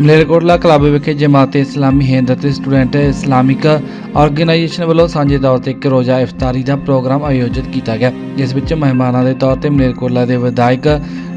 Malerkotla club ਵਿਖੇ ਜਮਾਤ ਇਸਲਾਮੀ ਹਿੰਦ ਅਤੇ ਸਟੂਡੈਂਟ ਇਸਲਾਮਿਕ ਆਰਗੇਨਾਈਜੇਸ਼ਨ ਵੱਲੋਂ ਸਾਂਝੇ ਤੌਰ ਤੇ ਇੱਕ ਰੋਜ਼ਾ ਇਫਤਾਰੀ ਦਾ ਪ੍ਰੋਗਰਾਮ ਆਯੋਜਿਤ ਕੀਤਾ ਗਿਆ, ਜਿਸ ਵਿੱਚ ਮਹਿਮਾਨਾਂ ਦੇ ਤੌਰ ਤੇ ਮਲੇਰਕੋਟਲਾ ਦੇ ਵਿਧਾਇਕ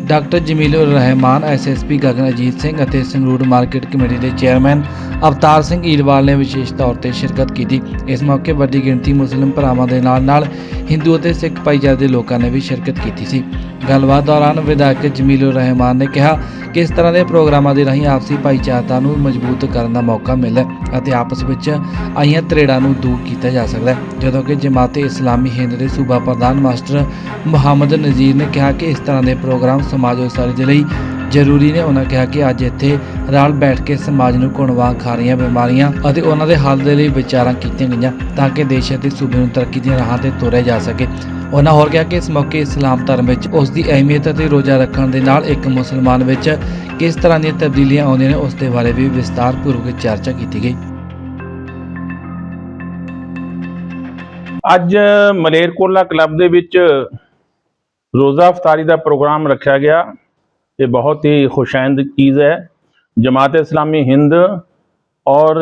ਡਾਕਟਰ ਜਮੀਲੁਰ ਰਹਿਮਾਨ ਐਸਐਸਪੀ ਗਗਨ ਅਜੀਤ ਸਿੰਘ ਅਤੇ ਸੰਗਰੂਰ ਮਾਰਕੀਟ ਕਮੇਟੀ ਦੇ ਚੇਅਰਮੈਨ ਅਵਤਾਰ ਸਿੰਘ ਈਰਵਾਲ ਨੇ ਵਿਸ਼ੇਸ਼ ਤੌਰ ਤੇ ਸ਼ਿਰਕਤ ਕੀਤੀ। ਇਸ ਮੌਕੇ ਵੱਡੀ ਗਿਣਤੀ ਮੁਸਲਿਮ ਭਰਾਵਾਂ ਦੇ ਨਾਲ ਨਾਲ ਹਿੰਦੂ ਅਤੇ ਸਿੱਖ ਭਾਈਚਾਰੇ ਦੇ ਲੋਕਾਂ ਨੇ ਵੀ ਸ਼ਿਰਕਤ ਕੀਤੀ ਸੀ। ਗੱਲਬਾਤ ਦੌਰਾਨ ਵਿਧਾਇਕ ਜਮੀਲੁਰ ਰਹਿਮਾਨ ਨੇ ਕਿਹਾ ਕਿ ਇਸ ਤਰ੍ਹਾਂ ਦੇ ਪ੍ਰੋਗਰਾਮਾਂ ਦੇ ਰਾਹੀਂ ਆਪਸੀ ਭਾਈਚਾਰਤਾ ਨੂੰ ਮਜ਼ਬੂਤ ਕਰਨ ਦਾ ਮੌਕਾ ਮਿਲਦਾ ਅਤੇ ਆਪਸ ਵਿੱਚ ਆਈਆਂ ਤਰੇੜਾਂ ਨੂੰ ਦੂਰ ਕੀਤਾ ਜਾ ਸਕਦਾ ਹੈ। ਜਦੋਂ ਕਿ ਜਮਾਤ ਇਸਲਾਮੀ ਹਿੰਦ ਦੇ ਸੂਬਾ ਪ੍ਰਧਾਨ ਮਾਸਟਰ ਮੁਹੰਮਦ ਨਜ਼ੀਰ ਨੇ ਕਿਹਾ ਕਿ ਇਸ ਤਰ੍ਹਾਂ ਦੇ ਪ੍ਰੋਗਰਾਮ ਸਮਾਜ ਉਸਾਰੀ ਦੇ ਲਈ ਜ਼ਰੂਰੀ ਨੇ। ਉਹਨਾਂ ਕਿਹਾ ਕਿ ਅੱਜ ਇੱਥੇ ਰਲ ਬੈਠ ਕੇ ਸਮਾਜ ਨੂੰ ਕੁਣਵਾ ਖਾ ਰਹੀਆਂ ਬਿਮਾਰੀਆਂ ਅਤੇ ਉਹਨਾਂ ਦੇ ਹੱਲ ਦੇ ਲਈ ਵਿਚਾਰਾਂ ਕੀਤੀਆਂ ਗਈਆਂ ਤਾਂ ਕਿ ਦੇਸ਼ ਅਤੇ ਸੂਬੇ ਨੂੰ ਤਰੱਕੀ ਦੀਆਂ ਰਾਹਾਂ ਤੇ ਤੋਰਿਆ ਜਾ ਸਕੇ। ਉਹਨਾਂ ਹੋਰ ਕਿਹਾ ਕਿ ਇਸ ਮੌਕੇ ਇਸਲਾਮ ਧਰਮ ਵਿੱਚ ਉਸ ਦੀ ਅਹਿਮੀਅਤ ਅਤੇ ਰੋਜ਼ਾ ਰੱਖਣ ਦੇ ਨਾਲ ਇੱਕ ਮੁਸਲਮਾਨ ਵਿੱਚ ਕਿਸ ਤਰ੍ਹਾਂ ਦੀਆਂ ਤਬਦੀਲੀਆਂ ਆਉਂਦੀਆਂ ਨੇ, ਉਸ ਦੇ ਬਾਰੇ ਵੀ ਵਿਸਤਾਰਪੂਰਵਕ ਚਰਚਾ ਕੀਤੀ ਗਈ। ਅੱਜ ਮਲੇਰਕੋਲਾ ਕਲੱਬ ਦੇ ਵਿੱਚ ਰੋਜ਼ਾ ਇਫਤਾਰੀ ਦਾ ਪ੍ਰੋਗਰਾਮ ਰੱਖਿਆ ਗਿਆ। ਇਹ ਬਹੁਤ ਹੀ ਖੁਸ਼ਾਇੰਦ ਚੀਜ਼ ਹੈ। ਜਮਾਤ ਇਸਲਾਮੀ ਹਿੰਦ ਔਰ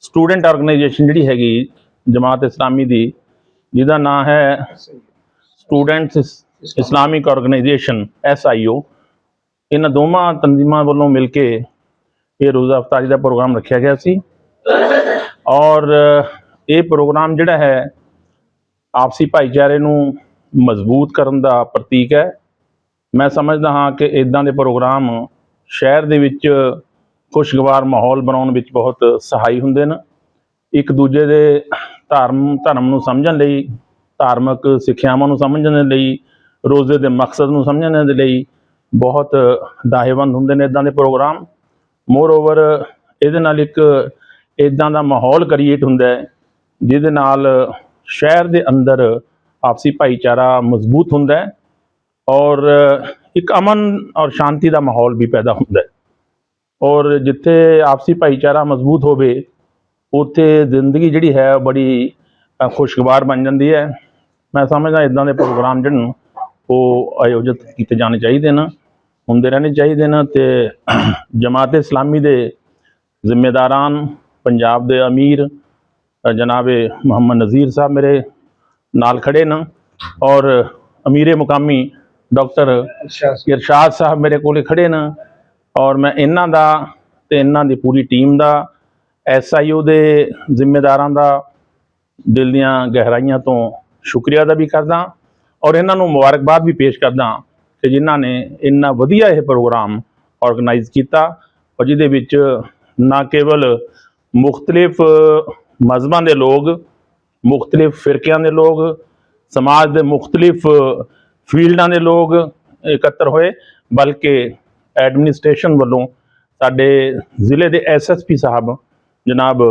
ਸਟੂਡੈਂਟ ਆਰਗੇਨਾਈਜੇਸ਼ਨ ਜਿਹੜੀ ਹੈਗੀ ਜਮਾਤ ਇਸਲਾਮੀ ਦੀ ਜਿਹਦਾ ਨਾਮ ਹੈ ਸਟੂਡੈਂਟਸ ਇਸਲਾਮਿਕ ਆਰਗੇਨਾਈਜੇਸ਼ਨ ਐਸਆਈਓ ਇਹਨਾਂ ਦੋਵਾਂ ਤਨਜ਼ੀਮਾਂ ਵੱਲੋਂ ਮਿਲ ਕੇ ਇਹ ਰੋਜ਼ਾ ਇਫਤਾਰੀ ਦਾ ਪ੍ਰੋਗਰਾਮ ਰੱਖਿਆ ਗਿਆ ਸੀ। ਔਰ ਇਹ ਪ੍ਰੋਗਰਾਮ ਜਿਹੜਾ ਹੈ, ਆਪਸੀ ਭਾਈਚਾਰੇ ਨੂੰ ਮਜ਼ਬੂਤ ਕਰਨ ਦਾ ਪ੍ਰਤੀਕ ਹੈ। ਮੈਂ ਸਮਝਦਾ ਹਾਂ ਕਿ ਇਦਾਂ ਦੇ ਪ੍ਰੋਗਰਾਮ ਸ਼ਹਿਰ ਦੇ ਵਿੱਚ ਖੁਸ਼ਗਵਾਰ ਮਾਹੌਲ ਬਣਾਉਣ ਵਿੱਚ ਬਹੁਤ ਸਹਾਈ ਹੁੰਦੇ ਨੇ। ਇੱਕ ਦੂਜੇ ਦੇ ਧਰਮ ਧਰਮ ਨੂੰ ਸਮਝਣ ਲਈ, ਧਾਰਮਿਕ ਸਿੱਖਿਆਵਾਂ ਨੂੰ ਸਮਝਣ ਦੇ ਲਈ, ਰੋਜ਼ੇ ਦੇ ਮਕਸਦ ਨੂੰ ਸਮਝਣ ਦੇ ਲਈ ਬਹੁਤ ਦਾਹੇਵੰਦ ਹੁੰਦੇ ਨੇ ਇਦਾਂ ਦੇ ਪ੍ਰੋਗਰਾਮ। ਮੋਰ ਓਵਰ ਇਹਦੇ ਨਾਲ ਇੱਕ ਇਦਾਂ ਦਾ ਮਾਹੌਲ ਕ੍ਰੀਏਟ ਹੁੰਦਾ ਹੈ, ਜਿਹਦੇ ਨਾਲ ਸ਼ਹਿਰ ਦੇ ਅੰਦਰ ਆਪਸੀ ਭਾਈਚਾਰਾ ਮਜ਼ਬੂਤ ਹੁੰਦਾ ਹੈ ਔਰ ਇੱਕ ਅਮਨ ਔਰ ਸ਼ਾਂਤੀ ਦਾ ਮਾਹੌਲ ਵੀ ਪੈਦਾ ਹੁੰਦਾ ਹੈ। ਔਰ ਜਿੱਥੇ ਆਪਸੀ ਭਾਈਚਾਰਾ ਮਜ਼ਬੂਤ ਹੋਵੇ ਉੱਥੇ ਜ਼ਿੰਦਗੀ ਜਿਹੜੀ ਹੈ ਬੜੀ ਖੁਸ਼ਗਵਾਰ ਬਣ ਜਾਂਦੀ ਹੈ। ਮੈਂ ਸਮਝਦਾ ਇਦਾਂ ਦੇ ਪ੍ਰੋਗਰਾਮ ਜਿਹੜੇ ਨੇ ਉਹ ਆਯੋਜਿਤ ਕੀਤੇ ਜਾਣੇ ਚਾਹੀਦੇ ਨੇ ਹੁੰਦੇ ਰਹਿਣੇ ਚਾਹੀਦੇ ਨੇ ਤੇ ਜਮਾਤ ਇਸਲਾਮੀ ਦੇ ਜ਼ਿੰਮੇਦਾਰਾਨ ਪੰਜਾਬ ਦੇ ਅਮੀਰ ਜਨਾਬੇ ਮੁਹੰਮਦ ਨਜ਼ੀਰ ਸਾਹਿਬ ਮੇਰੇ ਨਾਲ ਖੜੇ ਨੇ ਔਰ ਅਮੀਰੇ ਮੁਕਾਮੀ ਡਾਕਟਰ ਇਰਸ਼ਾਦ ਸਾਹਿਬ ਮੇਰੇ ਕੋਲੇ ਖੜੇ ਨੇ ਔਰ ਮੈਂ ਇਹਨਾਂ ਦਾ ਤੇ ਇਹਨਾਂ ਦੀ ਪੂਰੀ ਟੀਮ ਦਾ ਐਸਆਈਓ ਦੇ ਜ਼ਿੰਮੇਦਾਰਾਂ ਦਾ ਦਿਲ ਦੀਆਂ ਗਹਿਰਾਈਆਂ ਤੋਂ ਸ਼ੁਕਰੀਆ ਅਦਾ ਵੀ ਕਰਦਾ ਔਰ ਇਹਨਾਂ ਨੂੰ ਮੁਬਾਰਕਬਾਦ ਵੀ ਪੇਸ਼ ਕਰਦਾ ਕਿ ਜਿਨ੍ਹਾਂ ਨੇ ਇੰਨਾ ਵਧੀਆ ਇਹ ਪ੍ਰੋਗਰਾਮ ਆਰਗੇਨਾਈਜ਼ ਕੀਤਾ। ਔਰ ਜਿਹਦੇ ਵਿੱਚ ਨਾ ਕੇਵਲ ਮੁxtਲਿਫ ਮਜ਼ਬਾਂ ਦੇ ਲੋਕ ਮੁxtਲਿਫ ਫਿਰਕਿਆਂ ਦੇ ਲੋਕ, ਸਮਾਜ ਦੇ ਮੁxtਲਿਫ ਫੀਲਡਾਂ ਦੇ ਲੋਕ ਇਕੱਤਰ ਹੋਏ, ਬਲਕਿ ਐਡਮਿਨਿਸਟ੍ਰੇਸ਼ਨ ਵੱਲੋਂ ਸਾਡੇ ਜ਼ਿਲ੍ਹੇ ਦੇ ਐਸਐਸਪੀ ਸਾਹਿਬ ਜਨਾਬ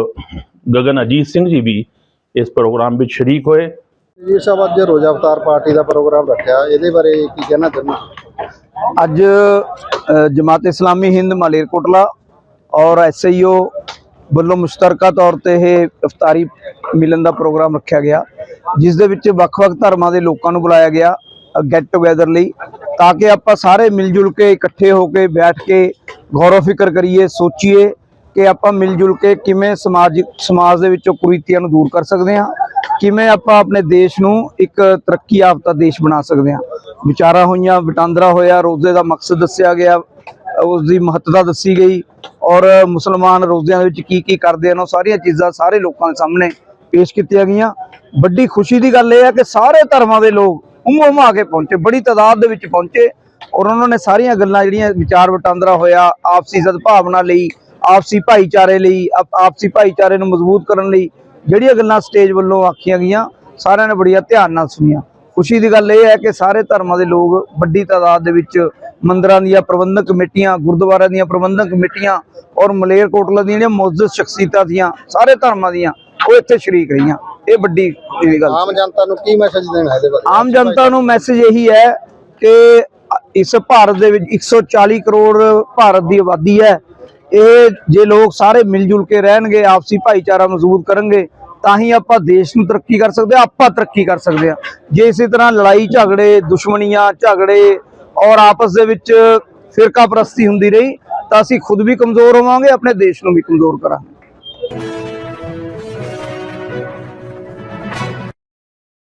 ਗਗਨ ਅਜੀਤ ਸਿੰਘ ਜੀ ਵੀ ਇਸ ਪ੍ਰੋਗਰਾਮ ਵਿੱਚ ਸ਼ਰੀਕ ਹੋਏ ਜੀ ਸਾਹਿਬ ਅੱਜ ਰੋਜ਼ਾ ਅਵਤਾਰ ਪਾਰਟੀ ਦਾ ਪ੍ਰੋਗਰਾਮ ਰੱਖਿਆ ਇਹਦੇ ਬਾਰੇ ਕੀ ਕਹਿਣਾ ਚਾਹੁੰਦੇ ਹੋ? ਅੱਜ ਜਮਾਤ ਇਸਲਾਮੀ ਹਿੰਦ ਮਾਲੇਰਕੋਟਲਾ ਔਰ ਐਸਆਈਓ ਵੱਲੋਂ ਮੁਸ਼ਤਰਕਾ ਤੌਰ ਤੇ ਇਹ ਇਫਤਾਰੀ ਮਿਲਣ ਦਾ ਪ੍ਰੋਗਰਾਮ ਰੱਖਿਆ ਗਿਆ ਜਿਸ ਦੇ ਵਿੱਚ ਵੱਖ-ਵੱਖ ਧਰਮਾਂ ਦੇ ਲੋਕਾਂ ਨੂੰ ਬੁਲਾਇਆ ਗਿਆ ਗੈਟ ਟੂਗੇਦਰ ਲਈ ਤਾਂ ਕਿ ਆਪਾਂ ਸਾਰੇ ਮਿਲ ਜੁਲ ਕੇ ਇਕੱਠੇ ਹੋ ਕੇ ਬੈਠ ਕੇ ਗੌਰਵ ਫਿਕਰ ਕਰੀਏ ਸੋਚੀਏ ਕਿ ਆਪਾਂ ਮਿਲ ਜੁਲ ਕੇ ਕਿਵੇਂ ਸਮਾਜਿਕ ਸਮਾਜ ਦੇ ਵਿੱਚੋਂ ਕੁਰੀਤੀਆਂ ਨੂੰ ਦੂਰ ਕਰ ਸਕਦੇ ਹਾਂ, ਕਿਵੇਂ ਆਪਾਂ ਆਪਣੇ ਦੇਸ਼ ਨੂੰ ਇੱਕ ਤਰੱਕੀ ਯਾਫਤਾ ਦੇਸ਼ ਬਣਾ ਸਕਦੇ ਹਾਂ। ਵਿਚਾਰਾਂ ਹੋਈਆਂ, ਵਟਾਂਦਰਾ ਹੋਇਆ, ਰੋਜ਼ੇ ਦਾ ਮਕਸਦ ਦੱਸਿਆ ਗਿਆ ਉਸ ਦੀ ਮਹੱਤਤਾ ਦੱਸੀ ਗਈ ਔਰ ਮੁਸਲਮਾਨ ਰੋਜ਼ਿਆਂ ਦੇ ਵਿੱਚ ਕੀ ਕੀ ਕਰਦੇ ਹਨ, ਉਹ ਸਾਰੀਆਂ ਚੀਜ਼ਾਂ ਸਾਰੇ ਲੋਕਾਂ ਦੇ ਸਾਹਮਣੇ ਪੇਸ਼ ਕੀਤੀਆਂ ਗਈਆਂ। ਵੱਡੀ ਖੁਸ਼ੀ ਦੀ ਗੱਲ ਇਹ ਹੈ ਕਿ ਸਾਰੇ ਧਰਮਾਂ ਦੇ ਲੋਕ ਉਮਮ ਉਮਾ ਕੇ ਪਹੁੰਚੇ, ਬੜੀ ਤਾਦਾਦ ਦੇ ਵਿੱਚ ਪਹੁੰਚੇ ਔਰ ਉਹਨਾਂ ਨੇ ਸਾਰੀਆਂ ਗੱਲਾਂ ਜਿਹੜੀਆਂ ਵਿਚਾਰ ਵਟਾਂਦਰਾ ਹੋਇਆ, ਆਪਸੀ ਸਦਭਾਵਨਾ ਲਈ ਆਪਸੀ ਭਾਈਚਾਰੇ ਲਈ ਆਪ- ਆਪਸੀ ਭਾਈਚਾਰੇ ਨੂੰ ਮਜ਼ਬੂਤ ਕਰਨ ਲਈ ਜਿਹੜੀਆਂ ਗੱਲਾਂ ਸਟੇਜ ਵੱਲੋਂ ਆਖੀਆਂ ਗਈਆਂ ਸਾਰਿਆਂ ਨੇ ਬੜੀਆਂ ਧਿਆਨ ਨਾਲ ਸੁਣੀਆਂ। ਖੁਸ਼ੀ ਦੀ ਗੱਲ ਇਹ ਹੈ ਕਿ ਸਾਰੇ ਧਰਮਾਂ ਦੇ ਲੋਕ ਵੱਡੀ ਤਾਦਾਦ ਦੇ ਵਿੱਚ ਮੰਦਰਾਂ ਦੀਆਂ ਪ੍ਰਬੰਧਕ ਕਮੇਟੀਆਂ ਗੁਰਦੁਆਰਿਆਂ ਦੀਆਂ ਪ੍ਰਬੰਧਕ ਕਮੇਟੀਆਂ ਔਰ ਮਲੇਰਕੋਟਲਾ ਦੀਆਂ ਜਿਹੜੀਆਂ ਮੁਅੱਜ਼ਜ਼ ਸ਼ਖਸੀਅਤਾਂ ਦੀਆਂ ਸਾਰੇ ਧਰਮਾਂ ਦੀਆਂ ਉਹ ਇੱਥੇ ਸ਼ਰੀਕ ਰਹੀਆਂ। ਇਹ ਵੱਡੀ ਇਹ ਗੱਲ ਆਮ ਜਨਤਾ ਨੂੰ ਕੀ ਮੈਸੇਜ ਦੇਣਾ ਇਹਦੇ ਬਾਰੇ? ਆਮ ਜਨਤਾ ਨੂੰ ਮੈਸੇਜ ਇਹੀ ਹੈ ਕਿ ਇਸ ਭਾਰਤ ਦੇ ਵਿੱਚ 140 ਕਰੋੜ ਭਾਰਤ ਦੀ ਆਬਾਦੀ ਹੈ। ਇਹ ਜੇ ਲੋਕ ਸਾਰੇ ਮਿਲ ਜੁਲ ਕੇ ਰਹਿਣਗੇ, ਆਪਸੀ ਭਾਈਚਾਰਾ ਮਜ਼ਬੂਤ ਕਰਨਗੇ, ਤਾਂ ਹੀ ਆਪਾਂ ਦੇਸ਼ ਨੂੰ ਤਰੱਕੀ ਕਰ ਸਕਦੇ ਹਾਂ, ਆਪਾਂ ਤਰੱਕੀ ਕਰ ਸਕਦੇ ਹਾਂ। ਜੇ ਇਸੇ ਤਰ੍ਹਾਂ ਲੜਾਈ, ਝਗੜੇ, ਦੁਸ਼ਮਣੀਆਂ, ਝਗੜੇ ਔਰ ਆਪਸ ਦੇ ਵਿੱਚ ਫਿਰਕਾ ਪ੍ਰਸਤੀ ਹੁੰਦੀ ਰਹੀ, ਤਾਂ ਅਸੀਂ ਖੁਦ ਵੀ ਕਮਜ਼ੋਰ ਹੋਵਾਂਗੇ, ਆਪਣੇ ਦੇਸ਼ ਨੂੰ ਵੀ ਕਮਜ਼ੋਰ ਕਰਾਂਗੇ।